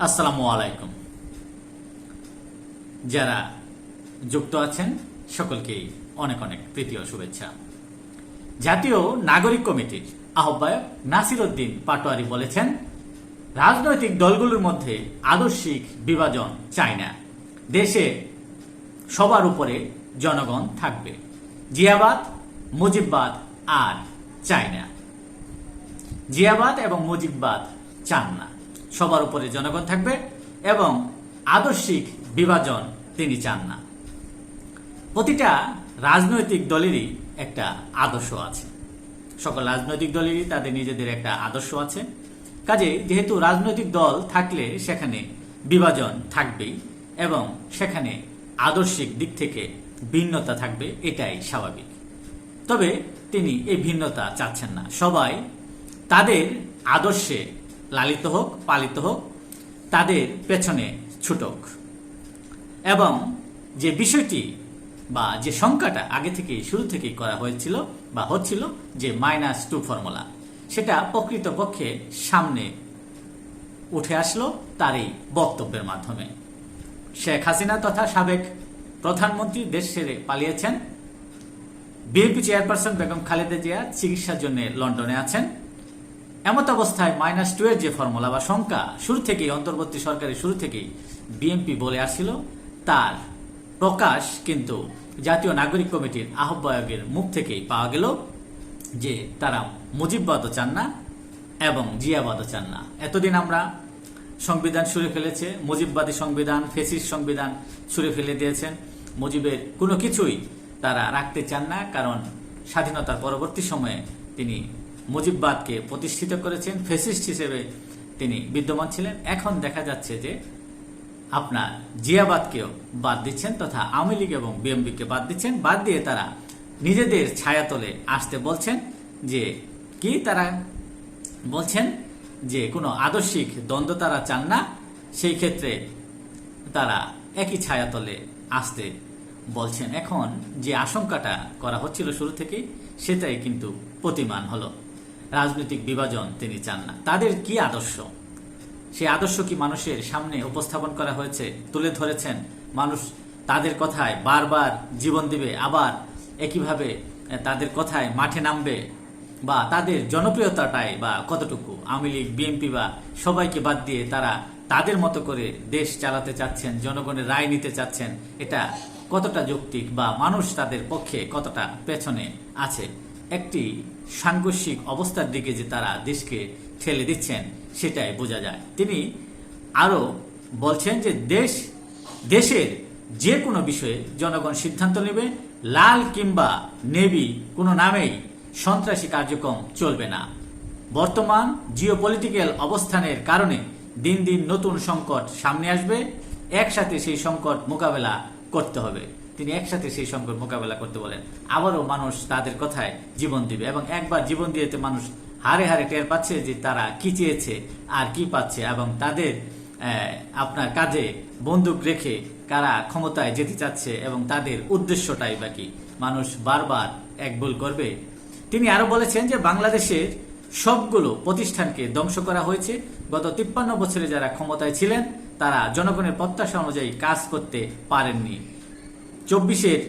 আসসালামু আলাইকুম। যারা যুক্ত আছেন সকলকেই অনেক অনেক তৃতীয় শুভেচ্ছা। জাতীয় নাগরিক কমিটির আহ্বায়ক নাসির উদ্দিন পাটোয়ারি বলেছেন, রাজনৈতিক দলগুলোর মধ্যে আদর্শিক বিভাজন চাই না। দেশে সবার উপরে জনগণ থাকবে। জিয়াবাদ, মুজিববাদ আর চায় না। জিয়াবাদ এবং মুজিববাদ চান না। সবার উপরে জনগণ থাকবে এবং আদর্শিক বিভাজন তিনি চান না। প্রতিটা রাজনৈতিক দলেরই একটা আদর্শ আছে। সকল রাজনৈতিক দলেরই তাদের নিজেদের একটা আদর্শ আছে। কাজে যেহেতু রাজনৈতিক দল থাকলে সেখানে বিভাজন থাকবেই এবং সেখানে আদর্শিক দিক থেকে ভিন্নতা থাকবে, এটাই স্বাভাবিক। তবে তিনি এই ভিন্নতা চাচ্ছেন না। সবাই তাদের আদর্শে লালিত হোক, পালিত হোক, তাদের পেছনে ছুটক। এবং যে বিষয়টি বা যে সংখ্যাটা আগে থেকে শুরু থেকেই করা হয়েছিল বা হচ্ছিল যে মাইনাস টু ফর্মুলা, সেটা প্রকৃতপক্ষে সামনে উঠে আসলো তার এই বক্তব্যের মাধ্যমে। শেখ হাসিনা তথা সাবেক প্রধানমন্ত্রী দেশ ছেড়ে পালিয়েছেন। বিএনপি চেয়ারপারসন বেগম খালেদা জিয়া চিকিৎসার জন্য লন্ডনে আছেন। এমত অবস্থায় মাইনাস টু এর যে ফর্মুলা বা সংখ্যা, শুরু থেকেই, অন্তর্বর্তী সরকারের শুরু থেকেই বিএনপি বলে আসছিল, তার প্রকাশ কিন্তু জাতীয় নাগরিক কমিটির আহ্বায়কের মুখ থেকেই পাওয়া গেল যে তারা মুজিববাদও চান না এবং জিয়াবাদও চান না এতদিন আমরা সংবিধান ছুঁড়ে ফেলেছে, মুজিববাদী সংবিধান ফেসিস সংবিধান ছুঁড়ে ফেলে দিয়েছেন। মুজিবের কোনো কিছুই তারা রাখতে চান না, কারণ স্বাধীনতার পরবর্তী সময়ে তিনি মুজিববাদকে প্রতিষ্ঠিত করেছেন ফেসিস্ট হিসেবে তিনি বিদ্যমান ছিলেন। এখন দেখা যাচ্ছে যে আপনার জিয়াবাদকেও বাদ দিচ্ছেন তথা আওয়ামী লীগ এবং বিএমপিকে বাদ দিচ্ছেন। বাদ দিয়ে তারা নিজেদের ছায়াতলে আসতে বলছেন যে, কি তারা বলছেন যে, কোনো আদর্শিক দ্বন্দ্ব তারা চান না, সেই ক্ষেত্রে তারা একই ছায়াতলে আসতে বলছেন। এখন যে আশঙ্কাটা করা হচ্ছিল শুরু থেকেই, সেটাই কিন্তু প্রতিমান হলো। রাজনৈতিক বিভাজন তিনি চান না। তাদের কি আদর্শ? সেই আদর্শ কি মানুষের সামনে উপস্থাপন করা হয়েছে, তুলে ধরেছেন? মানুষ তাদের কথায় বারবার জীবন দিবে, আবার একইভাবে তাদের কথায় মাঠে নামবে? বা তাদের জনপ্রিয়তাটাই বা কতটুকু? আওয়ামী লীগ বিএনপি বা সবাইকে বাদ দিয়ে তারা তাদের মতো করে দেশ চালাতে চাচ্ছেন, জনগণের রায় নিতে চাচ্ছেন, এটা কতটা যৌক্তিক বা মানুষ তাদের পক্ষে কতটা পেছনে আছে? একটি সাংঘর্ষিক অবস্থার দিকে যে তারা দেশকে ঠেলে দিচ্ছেন, সেটাই বোঝা যায়। তিনি আরও বলছেন যে দেশ, দেশের যে কোনো বিষয়ে জনগণ সিদ্ধান্ত নেবে, লাল কিংবা নেভি কোনো নামেই সন্ত্রাসী কার্যক্রম চলবে না। বর্তমান জিওপলিটিক্যাল অবস্থানের কারণে দিন দিন নতুন সংকট সামনে আসবে, একসাথে সেই সংকট মোকাবেলা করতে হবে। তিনি একসাথে সেই সংকট মোকাবেলা করতে বলেন। আবারও মানুষ তাদের কথায় জীবন দিবে এবং একবার জীবন দিয়েতে মানুষ হারে হারে টের পাচ্ছে যে তারা কি চেয়েছে, আর কি পাচ্ছে এবং তাদের আপনার কাজে বন্দুক রেখে কারা ক্ষমতায় যেতে চাচ্ছে এবং তাদের উদ্দেশ্যটাই বাকি মানুষ বারবার এক ভুল করবে। তিনি আরও বলেছেন যে বাংলাদেশের সবগুলো প্রতিষ্ঠানকে ধ্বংস করা হয়েছে। গত তিপ্পান্ন বছরে যারা ক্ষমতায় ছিলেন, তারা জনগণের প্রত্যাশা অনুযায়ী কাজ করতে পারেননি। চব্বিশের,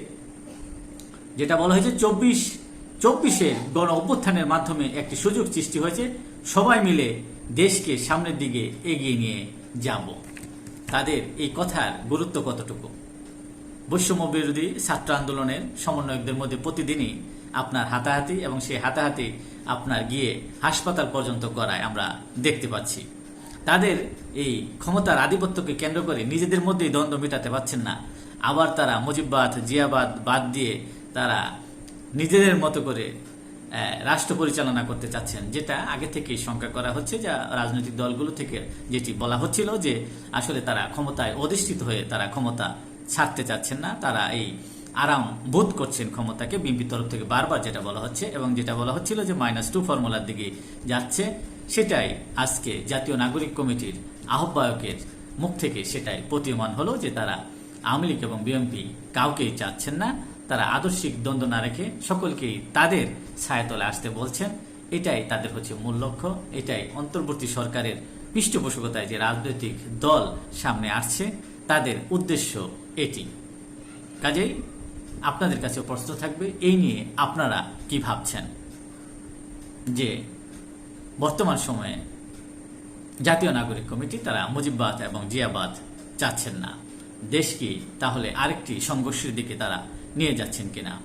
যেটা বলা হয়েছে চব্বিশ, চব্বিশের গণ অভ্যুত্থানের মাধ্যমে একটি সুযোগ সৃষ্টি হয়েছে। সবাই মিলে দেশকে সামনের দিকে এগিয়ে নিয়ে যাব। তাদের এই কথার গুরুত্ব কতটুকু? বৈষম্য বিরোধী ছাত্র আন্দোলনের সমন্বয়কদের মধ্যে প্রতিদিনই আপনার হাতাহাতি এবং সেই হাতাহাতি আপনার গিয়ে হাসপাতাল পর্যন্ত করায় আমরা দেখতে পাচ্ছি। তাদের এই ক্ষমতার আধিপত্যকে কেন্দ্র করে নিজেদের মধ্যেই দ্বন্দ্ব মেটাতে পারছেন না। আবার তারা মুজিববাদ, জিয়াবাদ বাদ দিয়ে তারা নিজেদের মতো করে রাষ্ট্র পরিচালনা করতে চাচ্ছেন, যেটা আগে থেকেই শঙ্কা করা হচ্ছে, যা রাজনৈতিক দলগুলো থেকে যেটি বলা হচ্ছিল যে আসলে তারা ক্ষমতায় অধিষ্ঠিত হয়ে তারা ক্ষমতা ছাড়তে চাচ্ছেন না, তারা এই আরাম বোধ করছেন ক্ষমতাকে বিএনপির তরফ থেকে বারবার যেটা বলা হচ্ছে, এবং যেটা বলা হচ্ছিল যে মাইনাস টু ফর্মুলার দিকে যাচ্ছে, সেটাই আজকে জাতীয় নাগরিক কমিটির আহ্বায়কের মুখ থেকে সেটাই প্রতীয়মান হলো যে তারা আওয়ামী লীগ এবং বিএনপি কাউকেই চাচ্ছেন না। তারা আদর্শিক দ্বন্দ্ব না রেখে সকলকেই তাদের ছায়াতলে আসতে বলছেন। এটাই তাদের হচ্ছে মূল লক্ষ্য। এটাই অন্তর্বর্তী সরকারের পৃষ্ঠপোষকতায় যে রাজনৈতিক দল সামনে আসছে, তাদের উদ্দেশ্য এটি। কাজেই আপনাদের কাছে প্রশ্ন থাকবে, এই নিয়ে আপনারা কি ভাবছেন? যে বর্তমান সময়ে জাতীয় নাগরিক কমিটি, তারা মুজিববাদ এবং জিয়াবাদ চাচ্ছেন না। দেশ কি তাহলে আরেকটি সংঘর্ষের দিকে তারা নিয়ে যাচ্ছেন কিনা?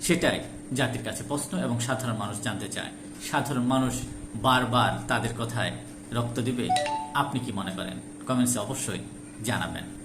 সেটাই জাতির কাছে প্রশ্ন এবং সাধারণ মানুষ জানতে চায়। সাধারণ মানুষ বারবার তাদের কথায় রক্ত দিবে। আপনি কি মনে করেন? কমেন্টসে অবশ্যই জানাবেন।